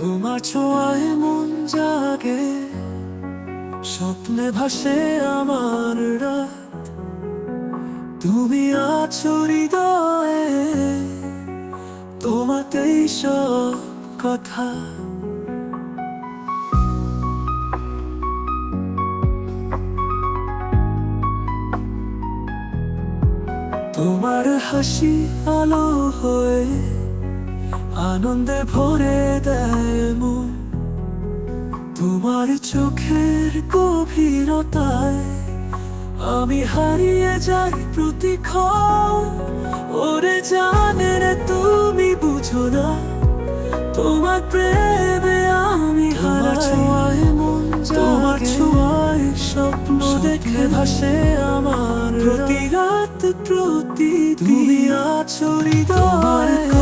তোমার ছোঁয়ায় মন জাগে, স্বপ্নে ভাসে আমার রাত। তুমি আছো হৃদয়ে, তোমাতেই সব কথা। তোমার হাসি আলো হয়ে আনন্দে ভরে দেয় মন। তোমার চোখের গভীরতায় আমি হারিয়ে যাই প্রতিক্ষণ। ওরে জানে রে তুমি বুঝো না তোমার প্রেমে আমি হারা ছোঁয়ায় মন তোমার ছোঁয়ায় স্বপ্ন দেখে ভাসে আমার প্রতি রাত। প্রতি তুমি আছো হৃদয়ে।